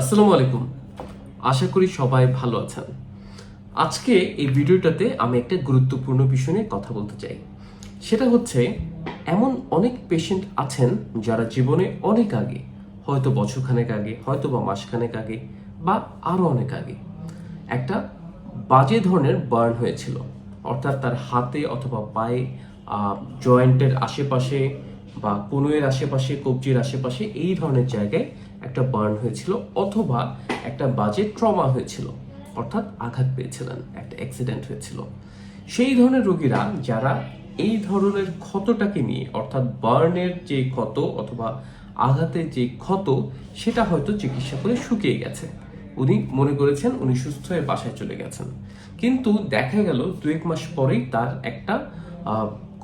আসসালামু আলাইকুম। আশা করি সবাই ভালো আছেন। আজকে এই ভিডিওটাতে আমি একটা গুরুত্বপূর্ণ বিষয় নিয়ে কথা বলতে চাই। সেটা হচ্ছে, এমন অনেক পেশেন্ট আছেন যারা জীবনে অনেক আগে, হয়তো বছরখানেক আগে, হয়তো বা মাসখানেক আগে, বা আরও অনেক আগে, একটা বাজে ধরনের বার্ন হয়েছিল। অর্থাৎ তার হাতে অথবা পায়ে জয়েন্টের আশেপাশে বা কনুয়ের আশেপাশে, কবজির আশেপাশে এই ধরনের জায়গায় একটা বার্ন হয়েছিল অথবা একটা বাজে ট্রমা হয়েছিল, অর্থাৎ আঘাত পেয়েছিলেন, একটা অ্যাক্সিডেন্ট হয়েছিল। সেই ধরনের রোগীরা যারা এই ধরনের ক্ষতটাকে নিয়ে, অর্থাৎ বার্নের যে ক্ষত অথবা আঘাতের যে ক্ষত, সেটা হয়তো চিকিৎসা করে শুকিয়ে গেছে। উনি মনে করেছেন উনি সুস্থ হয়ে বাসায় চলে গেছেন। কিন্তু দেখা গেল দু এক মাস পরেই তার একটা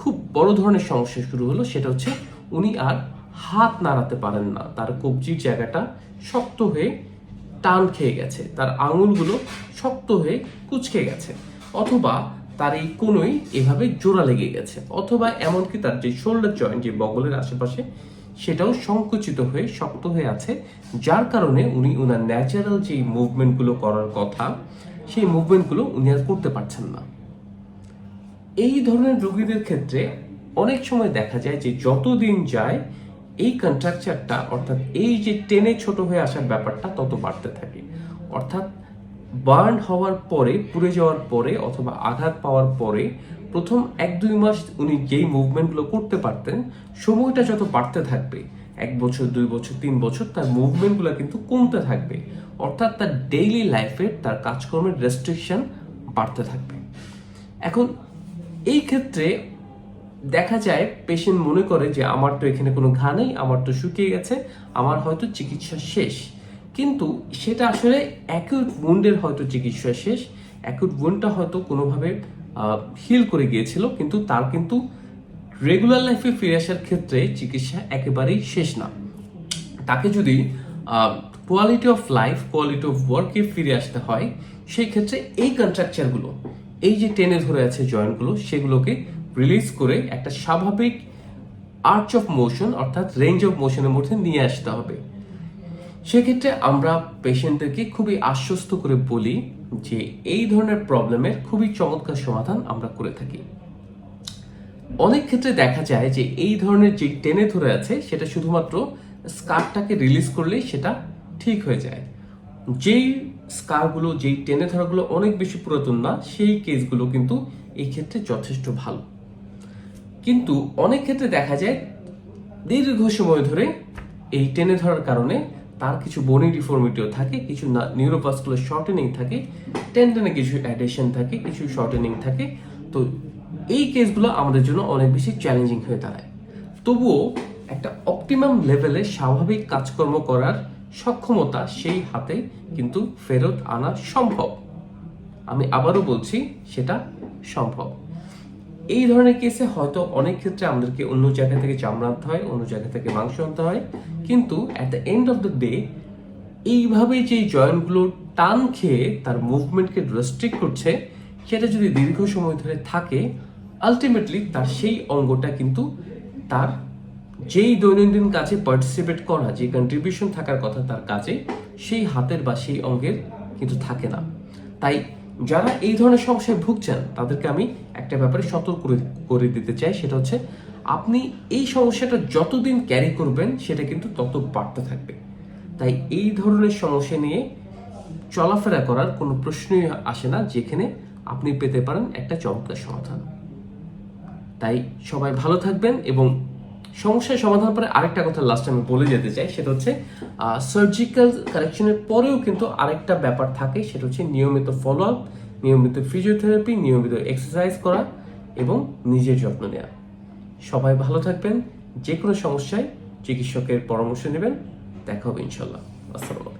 খুব বড় ধরনের সমস্যা শুরু হলো, সেটা হচ্ছে উনি আর হাত নাড়াতে পারেন না। তার কবজির জায়গাটা শক্ত হয়ে টান খেয়ে গেছে। তার আঙুলগুলো শক্ত হয়ে কুচকে গেছে। অথবা তার এই কোনোই এভাবে জোড়া লেগে গেছে। অথবা এমনকি তার যে শোল্ডার জয়েন্ট যে বগলের আশেপাশে, সেটাও সংকুচিত হয়ে শক্ত হয়ে আছে। যার কারণে উনি ওনার ন্যাচারাল যে মুভমেন্টগুলো করার কথা, সেই মুভমেন্টগুলো উনি আর করতে পারছেন না। এই ধরনের রোগীদের ক্ষেত্রে অনেক সময় দেখা যায় যে যত দিন যায় এই কন্ট্রাকচারটা অর্থাৎ এই যে টেনে ছোট হয়ে আসার ব্যাপারটা তত বাড়তে থাকে। অর্থাৎ বার্ন হওয়ার পরে, পুড়ে যাওয়ার পরে অথবা আঘাত পাওয়ার পরে প্রথম এক দুই মাস উনি যেই মুভমেন্টগুলো করতে পারতেন, সময়টা যত বাড়তে থাকবে, এক বছর, দুই বছর, তিন বছর, তার মুভমেন্টগুলো কিন্তু কমতে থাকবে। অর্থাৎ তার ডেইলি লাইফের তার কাজকর্মের রেস্ট্রিকশন বাড়তে থাকবে। এখন এই ক্ষেত্রে দেখা যায় পেশেন্ট মনে করে যে, আমার তো এখানে কোনো ঘা নেই, আমার তো শুকিয়ে গেছে, আমার হয়তো চিকিৎসা শেষ। কিন্তু সেটা আসলে অ্যাকিউট উন্ডের হয়তো চিকিৎসা শেষ অ্যাকিউট উন্ডটা হয়তো কোনোভাবে হিল করে গিয়েছিল, কিন্তু তার কিন্তু রেগুলার লাইফে ফিরে আসার ক্ষেত্রে চিকিৎসা একেবারেই শেষ না। তাকে যদি quality of life quality of ওয়ার্কে ফিরে আসতে হয়, সেই ক্ষেত্রে এই কন্ট্রাকচারগুলো এই যে টেনে ধরে আছে জয়েন্টগুলো সেগুলোকে রিলিজ করে একটা স্বাভাবিক আর্চ অফ মোশন অর্থাৎ রেঞ্জ অফ মোশনের মধ্যে নিয়ে আসতে হবে। সেক্ষেত্রে আমরা পেশেন্টদেরকে খুবই আশ্বস্ত করে বলি যে এই ধরনের প্রবলেমের খুবই চমৎকার সমাধান আমরা করে থাকি। অনেক ক্ষেত্রে দেখা যায় যে এই ধরনের যে টেনে ধরে আছে, সেটা শুধুমাত্র স্কারটাকে রিলিজ করলেই সেটা ঠিক হয়ে যায়। যেই স্কারগুলো যেই টেনে ধরাগুলো অনেক বেশি পুরাতন না, সেই কেসগুলো কিন্তু এই ক্ষেত্রে যথেষ্ট ভালো। কিন্তু অনেক ক্ষেত্রে দেখা যায় দীর্ঘ সময় ধরে এই টেনে ধরার কারণে তার কিছু বনি ডিফর্মিটিও থাকে, কিছু নিউরোভাস্কুলার শর্টেনিং থাকে টেন্ডনে কিছু অ্যাডেশন থাকে, কিছু শর্টেনিং থাকে। তো এই কেসগুলো আমাদের জন্য অনেক বেশি চ্যালেঞ্জিং হয়ে দাঁড়ায়। তবুও একটা অপটিমাম লেভেলে স্বাভাবিক কাজকর্ম করার সক্ষমতা সেই হাতে কিন্তু ফেরত আনা সম্ভব। আমি আবারও বলছি, সেটা সম্ভব। এই ধরনের কেসে হয়তো অনেক ক্ষেত্রে আমাদেরকে অন্য জায়গা থেকে চামড়া আনতে হয়, অন্য জায়গা থেকে মাংস আনতে হয়। কিন্তু at the end of the day এইভাবে যে জয়েন্টগুলো টান খেয়ে তার মুভমেন্টকে রেস্ট্রিক্ট করছে, সেটা যদি দীর্ঘ সময় ধরে থাকে আলটিমেটলি তার সেই অঙ্গটা কিন্তু তার যেই দৈনন্দিন কাজে পার্টিসিপেট করা, যে কন্ট্রিবিউশন থাকার কথা তার কাজে, সেই হাতের বা সেই অঙ্গের কিন্তু থাকে না। তাই যারা এই ধরনের সমস্যায় ভুগছেন, তাদেরকে আমি একটা ব্যাপারে সতর্ক করে দিতে চাই, সেটা হচ্ছে আপনি এই সমস্যাটা যতদিন ক্যারি করবেন, সেটা কিন্তু তত বাড়তে থাকবে। তাই এই ধরনের সমস্যা নিয়ে চলাফেরা করার কোনো প্রশ্নই আসে না, যেখানে আপনি পেতে পারেন একটা চমৎকার সমাধান। তাই সবাই ভালো থাকবেন এবং সমস্যার সমাধান পরে আরেকটা কথা লাস্ট আমি বলে যেতে চাই, সেটা হচ্ছে সার্জিক্যাল কারেকশনের পরেও কিন্তু আরেকটা ব্যাপার থাকে, সেটা হচ্ছে নিয়মিত ফলো আপ নিয়মিত ফিজিওথেরাপি নিয়মিত এক্সারসাইজ করা এবং নিজের যত্ন নেওয়া সবাই ভালো থাকবেন যে কোনো সমস্যায় চিকিৎসকের পরামর্শ নেবেন। দেখা হবে ইনশাল্লাহ। আসসালাম